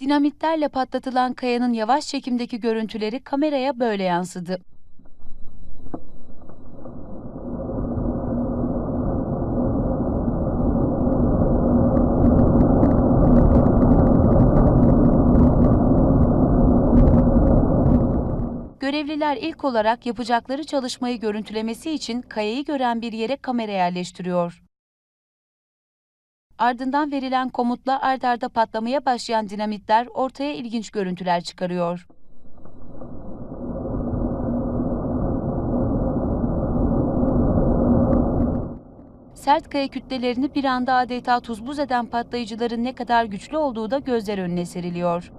Dinamitlerle patlatılan kayanın yavaş çekimdeki görüntüleri kameraya böyle yansıdı. Görevliler ilk olarak yapacakları çalışmayı görüntülemesi için kayayı gören bir yere kamera yerleştiriyor. Ardından verilen komutla ard arda patlamaya başlayan dinamitler ortaya ilginç görüntüler çıkarıyor. Sert kaya kütlelerini bir anda adeta tuz buz eden patlayıcıların ne kadar güçlü olduğu da gözler önüne seriliyor.